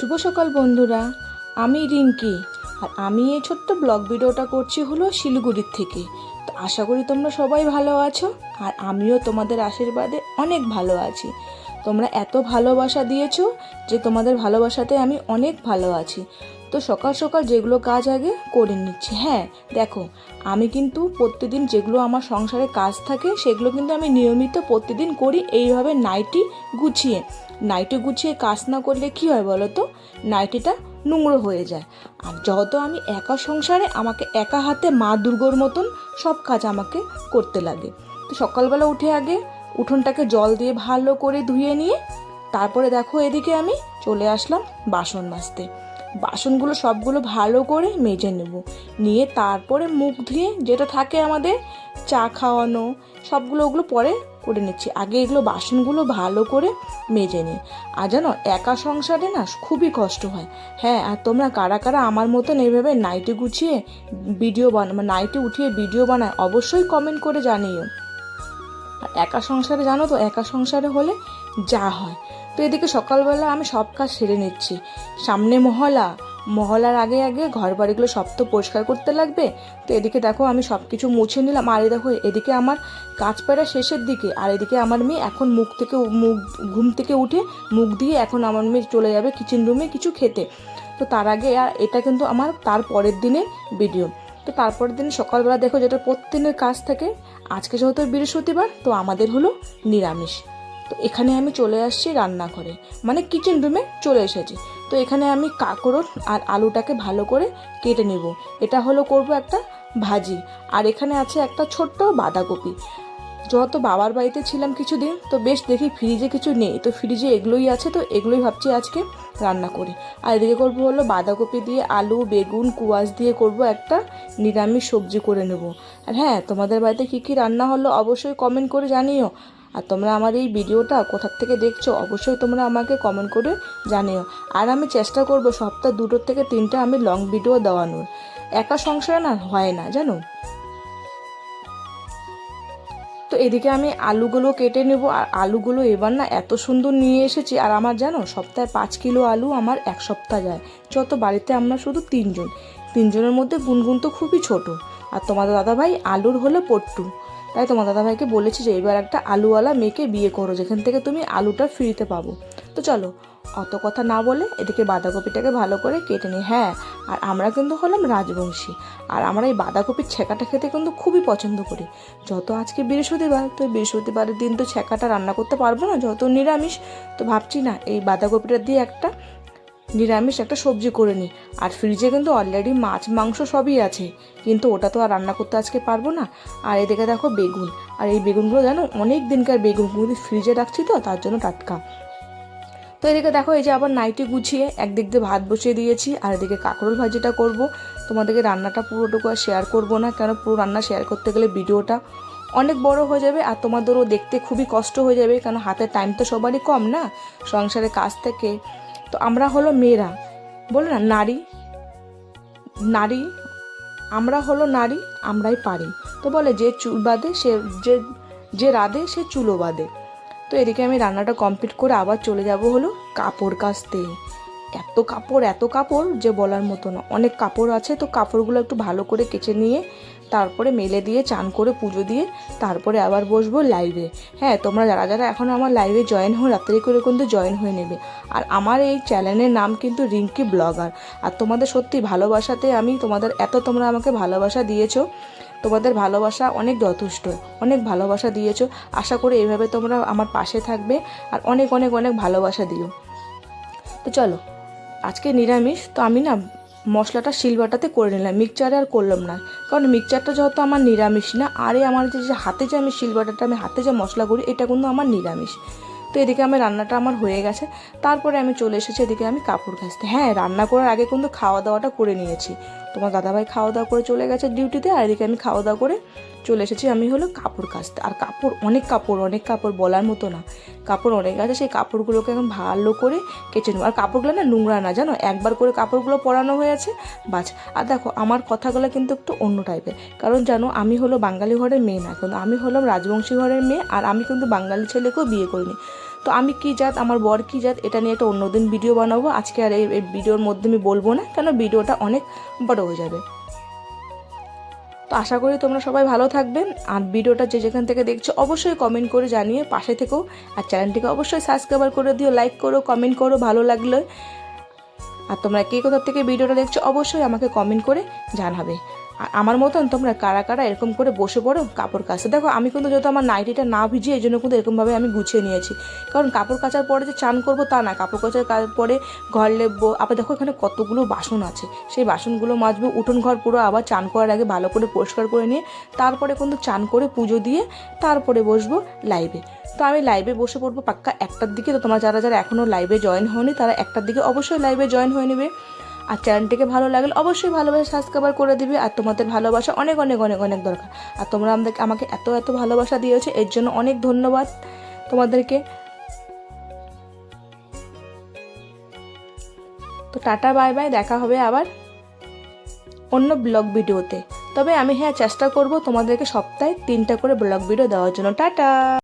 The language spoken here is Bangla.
শুভ সকাল বন্ধুরা, আমি রিঙ্কি। আর আমি এই ছোট্ট ব্লগ ভিডিওটা করছি হলো শিলিগুড়ির থেকে। তো আশা করি তোমরা সবাই ভালো আছো, আর আমিও তোমাদের আশীর্বাদে অনেক ভালো আছি। তোমরা এত ভালোবাসা দিয়েছ যে তোমাদের ভালোবাসাতে আমি অনেক ভালো আছি। তো সকাল সকাল যেগুলো কাজ আগে করে নিচ্ছি। হ্যাঁ দেখো, আমি কিন্তু প্রতিদিন যেগুলো আমার সংসারে কাজ থাকে, সেগুলো কিন্তু আমি নিয়মিত প্রতিদিন করি এইভাবে নাইটি গুছিয়ে। নাইটি গুছিয়ে কাজ না করলে কি হয় বলো তো? নাইটিটা নোংরো হয়ে যায়। আর যত আমি একা সংসারে, আমাকে একা হাতে মা দুর্গর মতন সব কাজ আমাকে করতে লাগে। তো সকালবেলা উঠে আগে উঠোনটাকে জল দিয়ে ভালো করে ধুয়ে নিয়ে, তারপরে দেখো এদিকে আমি চলে আসলাম বাসন মাজতে। বাসনগুলো সবগুলো ভালো করে মেজে নেব। নিয়ে তারপরে মুখ ধুয়ে যেটা থাকে আমাদের চা খাওয়ানো, সবগুলো ওগুলো পরে করে নিচ্ছি। আগে এগুলো বাসনগুলো ভালো করে মেজে নিই। আর জানো, একা সংসারে না খুবই কষ্ট হয়। হ্যাঁ আর তোমরা কারা কারা আমার মতন এইভাবে নাইটে গুছিয়ে ভিডিও বানা নাইটে উঠিয়ে ভিডিও বানায় অবশ্যই কমেন্ট করে জানিও। একা সংসারে, জানো তো, একা সংসারে হলে যা হয়। তো এদিকে সকালবেলা আমি সব কাজ সেরে নিচ্ছি। সামনে মহলা। মহলার আগে আগে ঘর বাড়িগুলো সব তো পরিষ্কার করতে লাগবে। তো এদিকে দেখো আমি সব কিছু মুছে নিলাম। আর দেখো, এদিকে আমার কাজ পেরা শেষের দিকে। আর এদিকে আমার মেয়ে এখন মুখ থেকে মুখ, ঘুম থেকে উঠে মুখ দিয়ে এখন আমার মেয়ে চলে যাবে কিচেন রুমে কিছু খেতে। তো তার আগে আর এটা কিন্তু আমার তার পরের দিনে ভিডিও তো তারপরের দিন সকালবেলা দেখো যেটা প্রতিদিনের কাজ থাকে, আজকে যেহেতু বৃহস্পতিবার, তো আমাদের হলো নিরামিষ। এখানে আমি চলে আসছি রান্নাঘরে। মানে কিচেন রুমে চলে এসেছি। তো এখানে আমি কাঁকরোল আর আলুটাকে ভালো করে কেটে নেব। এটা হলো করব একটা ভাজি। আর এখানে আছে একটা ছোট্ট বাঁধাকপি। যত বাবার বাড়িতে ছিলাম কিছুদিন, তো বেশ দেখি ফ্রিজে কিছু নেই। তো ফ্রিজে এগুলোই আছে, তো এগুলোই ভাবছি আজকে রান্না করি। আর এদিকে করব হলো বাঁধাকপি দিয়ে আলু, বেগুন, কুয়াশ দিয়ে করব একটা নিরামিষ সবজি করে নেব। আর হ্যাঁ তোমাদের বাড়িতে কী কী রান্না হলো অবশ্যই কমেন্ট করে জানিও। আর তোমরা আমার এই ভিডিওটা কোথার থেকে দেখছ, অবশ্যই তোমরা আমাকে কমেন্ট করে জানিও। আর আমি চেষ্টা করব সপ্তাহ দুটোর থেকে তিনটা আমি লং ভিডিও দেওয়ানোর। একা সংসারে না, হয় না, জানো? তো এদিকে আমি আলুগুলো কেটে নেব। আর আলুগুলো এবার না এত সুন্দর নিয়ে এসেছি। আর আমার জানো, সপ্তাহে পাঁচ কিলো আলু আমার এক সপ্তাহ যায়। যত বাড়িতে আমরা শুধু তিনজন। তিনজনের মধ্যে গুনগুন তো খুবই ছোট। আর তোমাদের দাদাভাই আলুর হলো পট্টু। তাই তোমার দাদাভাইকে বলেছি যে এবার একটা আলুওয়ালা মেয়েকে বিয়ে করো, যেখান থেকে তুমি আলুটা ফ্রিতে পাবো। তো চলো, অত কথা না বলে এদিকে বাঁধাকপিটাকে ভালো করে কেটে নিই। হ্যাঁ আর আমরা কিন্তু হলাম রাজবংশী। আর আমরা এই বাঁধাকপির ছেঁকাটা খেতে কিন্তু খুবই পছন্দ করি। যত আজকে বৃহস্পতিবার, তো বৃহস্পতিবারের দিন তো ছেঁকাটা রান্না করতে পারব না, যত নিরামিষ, তো ভাবছি না এই বাঁধাকপিটা দিয়ে একটা নিরামিষ একটা সবজি করে নিই আর ফ্রিজে কিন্তু অলরেডি মাছ, মাংস সবই আছে। কিন্তু ওটা তো আর রান্না করতে আজকে পারব না। আর এদিকে দেখো বেগুন। আর এই বেগুনগুলো জানো, অনেক দিনকার বেগুন। কিন্তু ফ্রিজে রাখছি তো, তার জন্য টাটকা। তো এদিকে দেখো, এই যে আবার নাইটি গুছিয়ে একদিক দিয়ে ভাত বসিয়ে দিয়েছি, আর এদিকে কাঁকরোল ভাজিটা করব। তোমাদেরকে রান্নাটা পুরোটুকু আর শেয়ার করব না, কেন পুরো রান্না শেয়ার করতে গেলে ভিডিওটা অনেক বড় হয়ে যাবে, আর তোমাদেরও দেখতে খুবই কষ্ট হয়ে যাবে কারণ হাতে টাইম তো সবারই কম না? সংসারে কাজ থেকে তো আমরা হলো মেয়েরা। বলে না, নারী নারী, আমরা হলো নারী, আমরাই পারি। তো বলে যে চুল বাঁধে, সে যে যে রাঁধে, সে চুলো বাঁধে। তো এদিকে আমি রান্নাটা কমপ্লিট করে আবার চলে যাব হলো কাপড় কাচতে। এত কাপড় এত কাপড় যে বলার মতো না। অনেক কাপড় আছে, তো কাপড়গুলো একটু ভালো করে কেচে নিয়ে তারপরে মেলে দিয়ে, চান করে পুজো দিয়ে তারপরে আবার বসবো লাইভে হ্যাঁ তোমরা যারা যারা এখন আমার লাইভে জয়েন হো রাত্রি করে কিন্তু জয়েন হয়ে নেবে। আর আমার এই চ্যানেলের নাম কিন্তু রিঙ্কি ব্লগার। আর তোমাদের সত্যি ভালোবাসাতে আমি তোমাদের, এত তোমরা আমাকে ভালোবাসা দিয়েছ, তোমাদের ভালোবাসা অনেক যথেষ্ট, অনেক ভালোবাসা দিয়েছ। আশা করি এইভাবে তোমরা আমার পাশে থাকবে আর অনেক অনেক অনেক ভালোবাসা দিও। তো চলো আজকে নিরামিষ, তো আমি না মশলাটা শিলবাটাতে করে নিলাম। মিক্সচারে আর করলাম না। কারণ মিক্সচারটা যেহেতু আমার নিরামিষ না, আরে আমার যে যে হাতে যে আমি শিলবাটাটা, আমি হাতে যে মশলা করি, এটা কিন্তু আমার নিরামিষ। তো এদিকে আমার রান্নাটা আমার হয়ে গেছে। তারপরে আমি চলে এসেছি এদিকে আমি কাপড় কাচতে হ্যাঁ রান্না করার আগে কিন্তু খাওয়া দাওয়াটা করে নিয়েছি। তোমার দাদাভাই খাওয়া দাওয়া করে চলে গেছে ডিউটিতে আর এদিকে আমি খাওয়া দাওয়া করে চলে এসেছি আমি হলো কাপড় কাচতে। আর কাপড়, অনেক কাপড় অনেক কাপড় বলার মতো না। কাপড় অনেক আছে, সেই কাপড়গুলোকে এখন ভালো করে কেচে নেব। আর কাপড়গুলো না নোংরা না, জানো? একবার করে কাপড়গুলো পরানো হয়েছে বাস। আর দেখো, আমার কথাগুলো কিন্তু একটু অন্য টাইপের কারণ জানো, আমি হলো বাঙালি ঘরের মেয়ে না, কিন্তু আমি হলাম রাজবংশী ঘরের মেয়ে, আর আমি কিন্তু বাঙালি ছেলেকেও বিয়ে করিনি। তো আমি কী জাত, আমার বর কী জাত, এটা নিয়ে একটা অন্যদিন ভিডিও বানাবো। আজকে আর এই ভিডিওর মধ্যে আমি বলব না, কেন ভিডিওটা অনেক বড় হয়ে যাবে। তো আশা করি তোমরা সবাই ভালো থাকবে আর ভিডিওটা যে যেখান থেকে দেখছ, অবশ্যই কমেন্ট করে জানিয়ে পাশে থেকেও আর চ্যানেলটিকে অবশ্যই সাবস্ক্রাইব করে দিও লাইক করো কমেন্ট করো, ভালো লাগলে। আর তোমরা কে কোথা থেকে ভিডিওটা দেখছ, অবশ্যই আমাকে কমেন্ট করে জানাবে। আর আমার মতন তোমরা কারা কারা এরকম করে বসে পড়ো কাপড় কাচতে। দেখো, আমি কিন্তু যেহেতু আমার নাইটিটা না ভিজিয়ে এই জন্য কিন্তু এরকমভাবে আমি গুছিয়ে নিয়েছি। কারণ কাপড় কাচার পরে যে চান করব তা না, কাপড় কাচার পরে ঘর লেপবো। আবার দেখো, এখানে কতগুলো বাসন আছে। সেই বাসনগুলো মাজবো, উঠোন ঘর পুরো আবার চান করার আগে ভালো করে পরিষ্কার করে নিয়ে তারপরে কিন্তু চান করে পুজো দিয়ে তারপরে বসবো লাইভে তো আমি লাইভে বসে পড়ব পাক্কা একটার দিকে। তো তোমরা যারা যারা এখনও লাইভে জয়েন হয়নি তারা একটার দিকে অবশ্যই লাইভে জয়েন হয়ে নেবে। আর চ্যানেলটিকে ভালো লাগলে অবশ্যই ভালোবাসা সাবস্ক্রাইবার করে দিবে, আর তোমাদের ভালোবাসা অনেক অনেক অনেক অনেক দরকার। আর তোমরা আমাদেরকে আমাকে এত এত ভালোবাসা দিয়েছ, এর জন্য অনেক ধন্যবাদ তোমাদেরকে। তো টাটা, বাই বাই, দেখা হবে আবার অন্য ব্লগ ভিডিওতে। তবে আমি হ্যাঁ চেষ্টা করব তোমাদেরকে সপ্তাহে তিনটা করে ব্লগ ভিডিও দেওয়ার জন্য। টাটা!